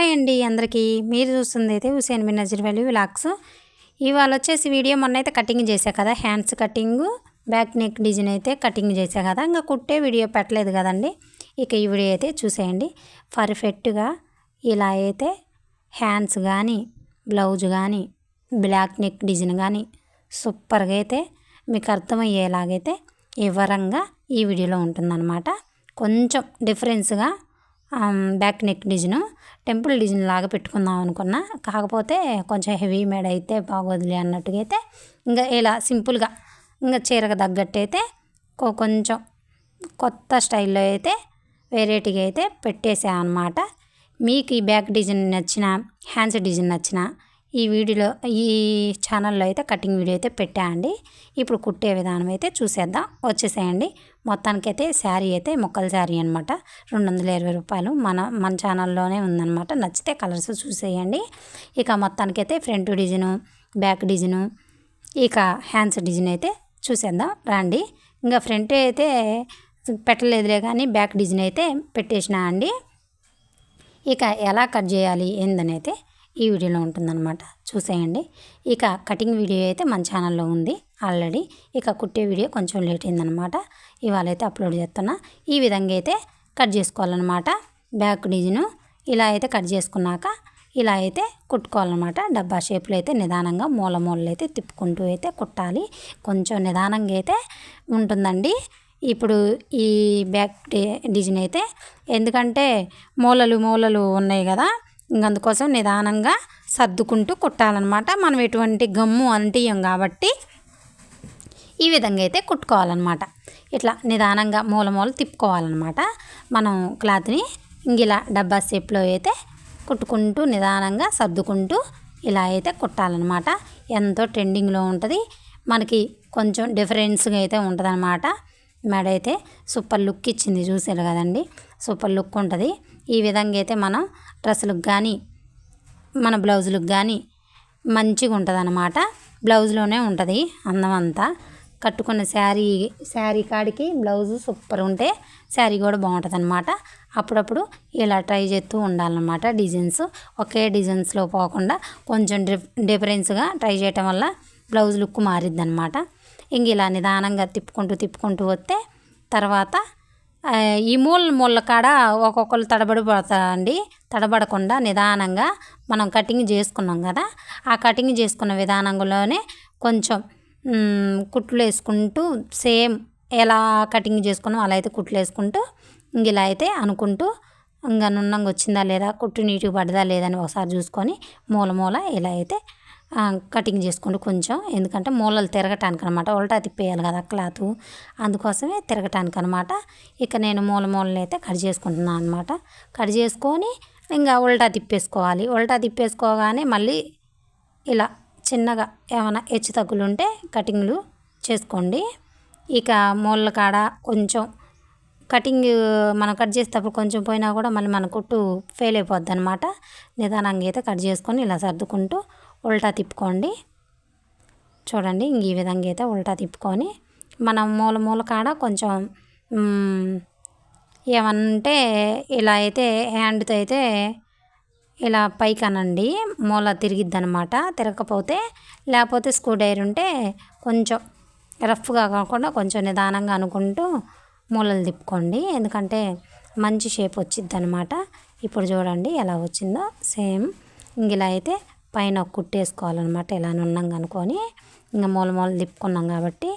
Hi అండి అందరికీ. మీరు చూస్తుంది అయితే హుసేన్ బిన్ నజర్ వ్యాలీ విలాక్స్ ఇవాళ వచ్చేసి వీడియో మొన్న అయితే కటింగ్ చేసా కదా hands cutting back neck design అయితే కటింగ్ చేసా కదా ఇంకా కుట్టే వీడియో పెట్టలేదు కదండి. ఇక ఈ వీడియో అయితే చూసేయండి. పర్ఫెక్ట్గా ఇలా అయితే హ్యాండ్స్ కానీ బ్లౌజ్ కానీ బ్లాక్ నెక్ డిజైన్ కానీ సూపర్గా అయితే మీకు అర్థమయ్యేలాగైతే వివరంగా ఈ వీడియోలో ఉంటుందన్నమాట. కొంచెం డిఫరెన్స్గా back neck design temple design లాగా పెట్టుకుందాం అనుకున్నా. కాకపోతే కొంచెం హెవీ మేడ్ అయితే బాగోదులే అన్నట్టుగా అయితే ఇంకా ఇలా సింపుల్గా ఇంకా చీరకు తగ్గట్టు అయితే కొంచెం కొత్త స్టైల్లో అయితే వెరైటీగా అయితే పెట్టేసా అనమాట మీకు ఈ బ్యాక్ డిజైన్ నచ్చిన హ్యాండ్స్ డిజైన్ నచ్చిన ఈ వీడియోలో ఈ ఛానల్లో అయితే కటింగ్ వీడియో అయితే పెట్టా అండి. ఇప్పుడు కుట్టే విధానం అయితే చూసేద్దాం. వచ్చేసేయండి. మొత్తానికైతే శారీ అయితే మొక్కల శారీ అనమాట రెండు వందల ఇరవై రూపాయలు మన మన ఛానల్లోనే ఉందన్నమాట. నచ్చితే కలర్స్ చూసేయండి. ఇక మొత్తానికైతే ఫ్రంట్ డిజైను బ్యాక్ డిజైను ఇక హ్యాండ్స్ డిజైన్ అయితే చూసేద్దాం. రండి. ఇంకా ఫ్రంట్ అయితే పెట్టలేదులే కానీ బ్యాక్ డిజైన్ అయితే పెట్టేసిన అండి. ఇక ఎలా కట్ చేయాలి ఏందని అయితే ఈ వీడియోలో ఉంటుందన్నమాట. చూసేయండి. ఇక కటింగ్ వీడియో అయితే మన ఛానల్లో ఉంది ఆల్రెడీ. ఇక కుట్టే వీడియో కొంచెం లేట్ అయిందనమాట ఇవాళ అయితే అప్లోడ్ చేస్తున్నా. ఈ విధంగా అయితే కట్ చేసుకోవాలన్నమాట. బ్యాక్ డిజైన్ ఇలా అయితే కట్ చేసుకున్నాక ఇలా అయితే కుట్టుకోవాలన్నమాట. డబ్బా షేప్లో అయితే నిదానంగా మూల మూలలు అయితే తిప్పుకుంటూ అయితే కుట్టాలి. కొంచెం నిదానంగా అయితే ఉంటుందండి. ఇప్పుడు ఈ బ్యాక్ డిజైన్ అయితే ఎందుకంటే మూలలు మూలలు ఉన్నాయి కదా. అందుకోసం నిదానంగా సర్దుకుంటూ కుట్టాలన్నమాట. మనం ఎటువంటి గమ్ము అంటియం కాబట్టి ఈ విధంగా అయితే కుట్టుకోవాలన్నమాట. ఇట్లా నిదానంగా మూల మూల తిప్పుకోవాలన్నమాట. మనం క్లాత్ని ఇంగిలా డబ్బా షేప్లో అయితే కుట్టుకుంటూ నిదానంగా సర్దుకుంటూ ఇలా అయితే కుట్టాలన్నమాట. ఎంతో ట్రెండింగ్లో ఉంటుంది. మనకి కొంచెం డిఫరెన్స్గా అయితే ఉంటుంది మెడ అయితే సూపర్ లుక్ ఇచ్చింది చూసారు కదండి. సూపర్ లుక్ ఉంటుంది. ఈ విధంగా అయితే మనం డ్రెస్సులకు కానీ మన బ్లౌజులకు కానీ మంచిగా ఉంటుంది అన్నమాట బ్లౌజ్లోనే ఉంటుంది అందం అంతా. కట్టుకున్న శారీ శారీ కాడికి బ్లౌజ్ సూపర్ ఉంటే శారీ కూడా బాగుంటుంది అనమాట అప్పుడప్పుడు ఇలా ట్రై చేస్తూ ఉండాలన్నమాట డిజైన్స్. ఒకే డిజైన్స్లో పోకుండా కొంచెం డిఫరెన్స్గా ట్రై చేయటం వల్ల బ్లౌజ్ లుక్ మారిద్ది అనమాట ఇంక ఇలా నిదానంగా తిప్పుకుంటూ తిప్పుకుంటూ వస్తే తర్వాత ఈ మూల మూల కాడ ఒక్కొక్కరు తడబడి పడతారండి తడబడకుండా నిదానంగా మనం కటింగ్ చేసుకున్నాం కదా ఆ కటింగ్ చేసుకున్న విధానంలోనే కొంచెం కుట్లు వేసుకుంటూ సేమ్ ఎలా కటింగ్ చేసుకున్నాం అలా అయితే కుట్లు వేసుకుంటూ ఇంక ఇలా అయితే అనుకుంటూ ఇంకా నున్నంగా వచ్చిందా లేదా కుట్టు నీటికి పడదా లేదని ఒకసారి చూసుకొని మూల మూల ఇలా అయితే కటింగ్ చేసుకుంటూ కొంచెం. ఎందుకంటే మూలలు తిరగటానికి అనమాట ఉల్టా తిప్పేయాలి కదా క్లాత్. అందుకోసమే తిరగటానికి అనమాట ఇక నేను మూల మూలని అయితే కట్ చేసుకుంటున్నాను అనమాట కట్ చేసుకొని ఇంకా ఉల్టా తిప్పేసుకోవాలి. ఉల్టా తిప్పేసుకోగానే మళ్ళీ ఇలా చిన్నగా ఏమైనా హెచ్చు తగ్గులు ఉంటే కటింగ్లు చేసుకోండి. ఇక మూలల కాడ కొంచెం కటింగ్ మనం కట్ చేసేటప్పుడు కొంచెం పోయినా కూడా మళ్ళీ మన కుట్టు ఫెయిల్ అయిపోద్ది అనమాట నిదానంగా అయితే కట్ చేసుకొని ఇలా సర్దుకుంటూ ఉల్టా తిప్పుకోండి. చూడండి ఇంక ఈ విధంగా అయితే ఉల్టా తిప్పుకొని మనం మూల మూల కాడ కొంచెం ఏమంటే ఇలా అయితే హ్యాండ్తో అయితే ఇలా పైకి అనండి మూల తిరిగిద్ది అనమాట తిరగకపోతే లేకపోతే స్క్రూ డైర్ ఉంటే కొంచెం రఫ్గా కాకుండా కొంచెం నిదానంగా అనుకుంటూ మూలలు తిప్పుకోండి. ఎందుకంటే మంచి షేప్ వచ్చిద్ది అనమాట ఇప్పుడు చూడండి ఎలా వచ్చిందో. సేమ్ ఇలా అయితే పైన కుట్టేసుకోవాలన్నమాట ఇలా నున్నాం అనుకొని ఇంకా మూల మూల తిప్పుకున్నాం కాబట్టి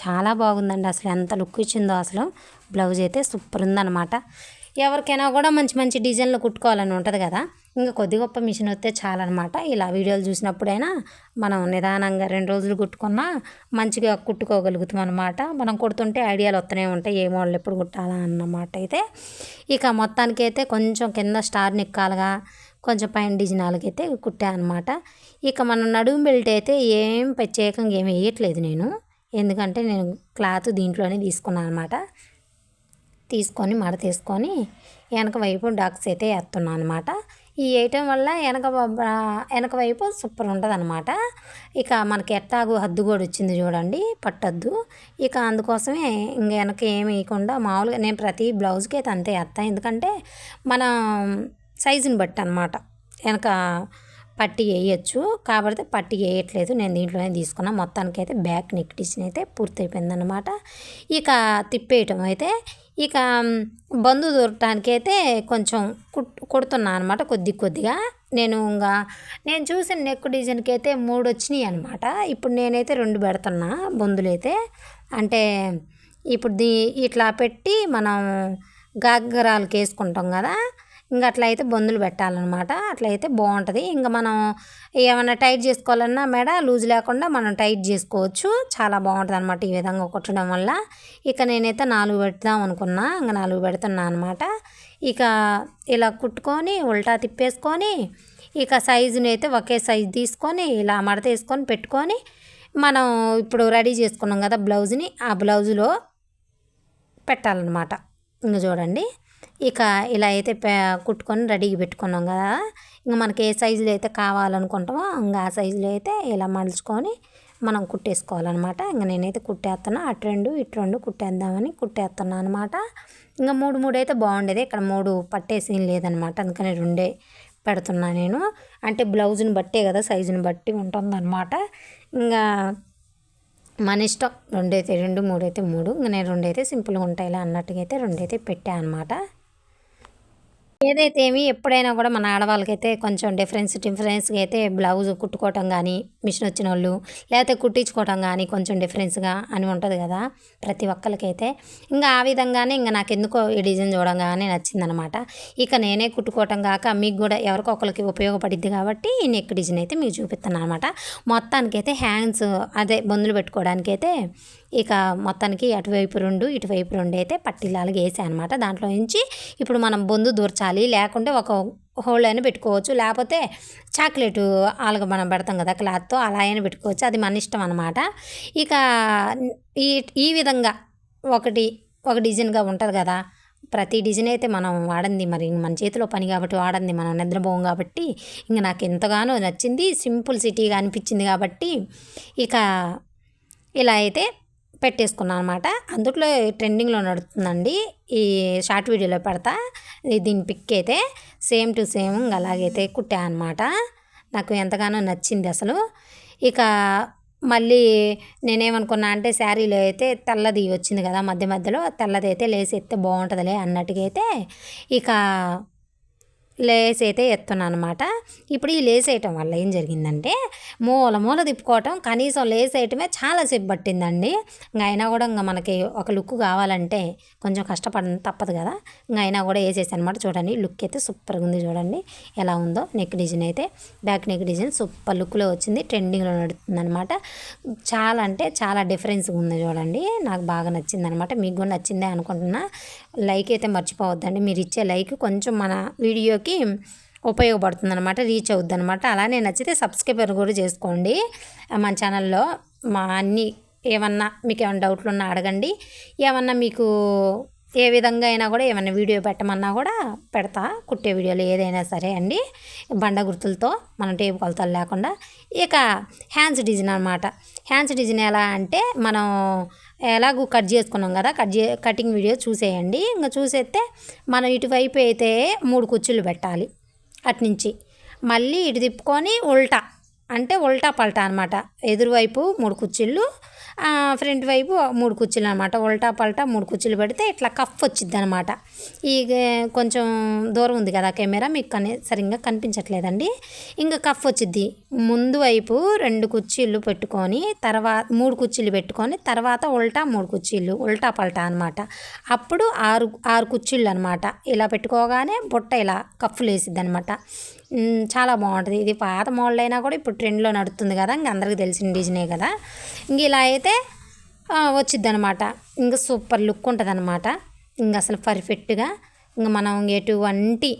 చాలా బాగుందండి అసలు ఎంత లుక్ ఇచ్చిందో అసలు. బ్లౌజ్ అయితే సూపర్ ఉందన్నమాట. ఎవరికైనా కూడా మంచి మంచి డిజైన్లు కుట్టుకోవాలని ఉంటుంది కదా. ఇంకా కొద్ది గొప్ప మిషన్ వస్తే చాలన్నమాట. ఇలా వీడియోలు చూసినప్పుడైనా మనం నిదానంగా రెండు రోజులు కుట్టుకున్నా మంచిగా కుట్టుకోగలుగుతాం అనమాట మనం కుడుతుంటే ఐడియాలు వస్తూనే ఉంటాయి. ఏ మోడల్ ఎప్పుడు కుట్టాలా అన్నమాట అయితే. ఇక మొత్తానికైతే కొంచెం కింద స్టార్ నిక్కాలుగా కొంచెం పైన డిజైనాలకి అయితే కుట్టా అనమాట ఇక మన నడుము బెల్ట్ అయితే ఏం ప్రత్యేకంగా ఏమి వేయట్లేదు నేను. ఎందుకంటే నేను క్లాత్ దీంట్లోనే తీసుకున్నాను అనమాట తీసుకొని మడ తీసుకొని వెనక వైపు డాక్స్ అయితే వేస్తున్నాను అనమాట ఈ వేయటం వల్ల వెనక వెనక వైపు సూపర్ ఉంటుంది అనమాట ఇక మనకి ఎట్టాగు హద్దు కూడా వచ్చింది చూడండి పట్టద్దు. ఇక అందుకోసమే ఇంక వెనక ఏమి వేయకుండా మామూలుగా నేను ప్రతి బ్లౌజ్కి అయితే అంతే వేస్తాను ఎందుకంటే మనం సైజుని బట్టి అనమాట వెనక పట్టి వేయచ్చు. కాబట్టి పట్టి వేయట్లేదు. నేను దీంట్లోనే తీసుకున్నా. మొత్తానికి అయితే బ్యాక్ నెక్ డిజైన్ అయితే పూర్తి అయిపోయిందనమాట ఇక తిప్పేయటం అయితే ఇక బంధు దొరకటానికి అయితే కొంచెం కుడుతున్నా అనమాట కొద్ది కొద్దిగా. నేను ఇంకా నేను చూసిన నెక్ డిజైన్కి అయితే మూడు వచ్చినాయి అనమాట ఇప్పుడు నేనైతే రెండు పెడుతున్నా బొందులు అయితే అంటే ఇప్పుడు దీ ఇట్లా పెట్టి మనం గాగరాలకు వేసుకుంటాం కదా ఇంకా అట్లా అయితే బొందులు పెట్టాలన్నమాట. అట్లా అయితే బాగుంటుంది. ఇంకా మనం ఏమైనా టైట్ చేసుకోవాలన్నా మెడ లూజ్ లేకుండా మనం టైట్ చేసుకోవచ్చు. చాలా బాగుంటుంది అనమాట ఈ విధంగా కుట్టడం వల్ల. ఇక నేనైతే నాలుగు పెడదాం అనుకున్నా. ఇంకా నాలుగు పెడుతున్నా అనమాట ఇక ఇలా కుట్టుకొని ఉల్టా తిప్పేసుకొని ఇక సైజుని అయితే ఒకే సైజు తీసుకొని ఇలా మడత వేసుకొని పెట్టుకొని మనం ఇప్పుడు రెడీ చేసుకున్నాం కదా బ్లౌజ్ని ఆ బ్లౌజులో పెట్టాలన్నమాట. ఇంకా చూడండి. ఇక ఇలా అయితే కుట్టుకొని రెడీగా పెట్టుకున్నాం కదా. ఇంకా మనకి ఏ సైజులో అయితే కావాలనుకుంటామో ఇంకా ఆ సైజులో అయితే ఇలా మడుచుకొని మనం కుట్టేసుకోవాలన్నమాట. ఇంకా నేనైతే కుట్టేస్తున్నా. అటు రెండు ఇటు రెండు కుట్టేద్దామని కుట్టేస్తున్నా అనమాట ఇంకా మూడు మూడు అయితే బాగుండేది. ఇక్కడ మూడు పట్టేసి లేదనమాట అందుకని రెండే పెడుతున్నా నేను. అంటే బ్లౌజ్ని బట్టే కదా సైజుని బట్టి ఉంటుందన్నమాట. ఇంకా మన ఇష్టం. రెండైతే రెండు మూడైతే మూడు. ఇంకా నేను రెండైతే సింపుల్గా ఉంటాయిలే అన్నట్టుగా అయితే రెండైతే పెట్టాను అనమాట ఏదైతే ఏమి ఎప్పుడైనా కూడా మన ఆడవాళ్ళకైతే కొంచెం డిఫరెన్స్ డిఫరెన్స్గా అయితే బ్లౌజ్ కుట్టుకోవటం కానీ మిషన్ వచ్చిన వాళ్ళు లేకపోతే కుట్టించుకోవటం కానీ కొంచెం డిఫరెన్స్గా అని ఉంటుంది కదా ప్రతి ఒక్కరికైతే ఇంకా ఆ విధంగానే ఇంకా నాకు ఎందుకో ఈ డిజైన్ చూడంగానే నచ్చిందనమాట. ఇక నేనే కుట్టుకోవటం కాక మీకు కూడా ఎవరికో ఒకరికి ఉపయోగపడిద్ది కాబట్టి ఈ నెక్ డిజైన్ అయితే మీకు చూపిస్తాను అనమాట మొత్తానికైతే హ్యాండ్స్ అదే బొందులు పెట్టుకోవడానికైతే ఇక మొత్తానికి అటువైపు రెండు ఇటువైపు రెండు అయితే పట్టిలాగా వేసాను అనమాట దాంట్లో నుంచి ఇప్పుడు మనం బొందు దూర్చాలి లేకుంటే ఒక హోల్ అయినా పెట్టుకోవచ్చు లేకపోతే చాక్లెట్ ఆలుగ మనం పెడతాం కదా క్లాత్తో అలా అయినా పెట్టుకోవచ్చు అది మన ఇష్టం అనమాట ఇక ఈ ఈ విధంగా ఒకటి ఒక డిజైన్గా ఉంటుంది కదా ప్రతి డిజైన్ అయితే మనం వాడింది మరి మన చేతిలో పని కాబట్టి వాడింది మనం నిద్రపోం కాబట్టి ఇంక నాకు ఎంతగానో నచ్చింది సింపుల్ సిటీగా అనిపించింది కాబట్టి ఇక ఇలా అయితే పెట్టేసుకున్నాను అనమాట అందుట్లో ట్రెండింగ్లో నడుతుందండి. ఈ షార్ట్ వీడియోలో పెడతా. దీని పిక్ అయితే సేమ్ టు సేమ్ అలాగైతే కుట్టా అనమాట నాకు ఎంతగానో నచ్చింది అసలు. ఇక మళ్ళీ నేనేమనుకున్నా అంటే శారీలో అయితే తెల్లది వచ్చింది కదా మధ్య మధ్యలో తెల్లది అయితే లేసి ఎత్తే బాగుంటుందిలే అన్నట్టుగా అయితే ఇక లేస్ అయితే ఎత్తున్నాను అనమాట ఇప్పుడు ఈ లేస్ వేయటం వల్ల ఏం జరిగిందంటే మూల మూల తిప్పుకోవటం కనీసం లేస్ వేయటమే చాలాసేపు పట్టిందండి. ఇంకా అయినా కూడా ఇంకా మనకి ఒక లుక్ కావాలంటే కొంచెం కష్టపడ తప్పదు కదా. ఇంకా అయినా కూడా వేసేసానమాట. చూడండి లుక్ అయితే సూపర్గా ఉంది చూడండి. ఎలా ఉందో నెక్ డిజైన్ అయితే. బ్యాక్ నెక్ డిజైన్ సూపర్ లుక్లో వచ్చింది. ట్రెండింగ్లో నడుతుంది అనమాట చాలా అంటే చాలా డిఫరెన్స్గా ఉంది చూడండి. నాకు బాగా నచ్చింది అనమాట మీకు కూడా నచ్చిందే అనుకుంటున్నా. లైక్ అయితే మర్చిపోవద్దండి. మీరు ఇచ్చే లైక్ కొంచెం మన వీడియోకి ఉపయోగపడుతుంది అనమాట రీచ్ అవుద్ది అనమాట అలానే నచ్చితే సబ్స్క్రైబర్ కూడా చేసుకోండి. మన ఛానల్లో మా అన్ని ఏమన్నా మీకు ఏమైనా డౌట్లు ఉన్నా అడగండి. ఏమన్నా మీకు ఏ విధంగా అయినా కూడా ఏమైనా వీడియో పెట్టమన్నా కూడా పెడతా. కుట్టే వీడియోలు ఏదైనా సరే అండి. బండ గుర్తులతో మనం టేపు కొలతలు లేకుండా. ఇక హ్యాండ్స్ డిజైన్ అనమాట హ్యాండ్స్ డిజైన్ ఎలా అంటే మనం ఎలాగూ కట్ చేసుకున్నాం కదా కట్ చే కటింగ్ వీడియో చూసేయండి. ఇంకా చూసేస్తే మనం ఇటువైపు అయితే మూడు కుర్చీలు పెట్టాలి అట్నుంచి. మళ్ళీ ఇటు తిప్పుకొని ఉల్టా. అంటే ఉల్టా పల్టా అనమాట ఎదురువైపు మూడు కుర్చీలు ఫ్రంట్ వైపు మూడు కుర్చీలు అనమాట ఉల్టా పల్టా మూడు కుర్చీలు పెడితే ఇట్లా కఫ్ వచ్చింది అనమాట ఈ కొంచెం దూరం ఉంది కదా కెమెరా మీకు కని సరిగ్గా కనిపించట్లేదండి. ఇంకా కఫ్ వచ్చింది ముందు వైపు రెండు కుర్చీలు పెట్టుకొని తర్వాత మూడు కుర్చీలు పెట్టుకొని తర్వాత ఉల్టా మూడు కుర్చీలు ఉల్టా పల్టా అనమాట అప్పుడు ఆరు ఆరు కుర్చీలు అనమాట ఇలా పెట్టుకోగానే బుట్ట ఇలా కఫ్లు వేసిద్ది అనమాట చాలా బాగుంటుంది. ఇది పాత మోడల్ అయినా కూడా ఇప్పుడు ట్రెండ్లో నడుస్తుంది కదా ఇంక అందరికీ తెలిసిన డిజైనే కదా. ఇంక ఇలా అయితే వచ్చిద్ది అనమాట ఇంకా సూపర్ లుక్ ఉంటుంది అనమాట ఇంక అసలు పర్ఫెక్ట్గా ఇంక మనం ఎటువంటి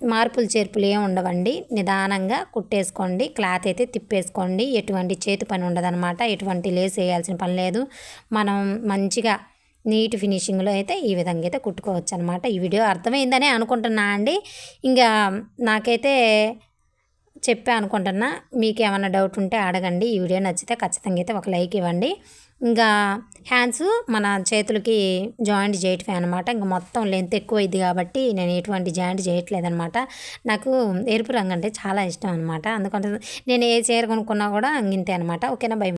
మార్పులు చేర్పులు ఏమి ఉండవండి. నిదానంగా కుట్టేసుకోండి క్లాత్ అయితే తిప్పేసుకోండి. ఎటువంటి చేతి పని ఉండదనమాట ఎటువంటి లేస్ వేయాల్సిన పని లేదు. మనం మంచిగా నీట్ ఫినిషింగ్లో అయితే ఈ విధంగా అయితే కుట్టుకోవచ్చు అనమాట ఈ వీడియో అర్థమైందనే అనుకుంటున్నా అండి. ఇంకా నాకైతే చెప్పా అనుకుంటున్నా. మీకు ఏమైనా డౌట్ ఉంటే అడగండి. ఈ వీడియో నచ్చితే ఖచ్చితంగా అయితే ఒక లైక్ ఇవ్వండి. ఇంకా హ్యాండ్స్ మన చేతులకి జాయింట్ చేయటమే అనమాట ఇంకా మొత్తం లెంత్ ఎక్కువ అయింది కాబట్టి నేను ఎటువంటి జాయింట్ చేయట్లేదనమాట నాకు ఎరుపు రంగు అంటే చాలా ఇష్టం అనమాట అందుకంటే నేను ఏ చీర కొనుక్కున్నా కూడా ఇంతే అనమాట ఓకేనా? బై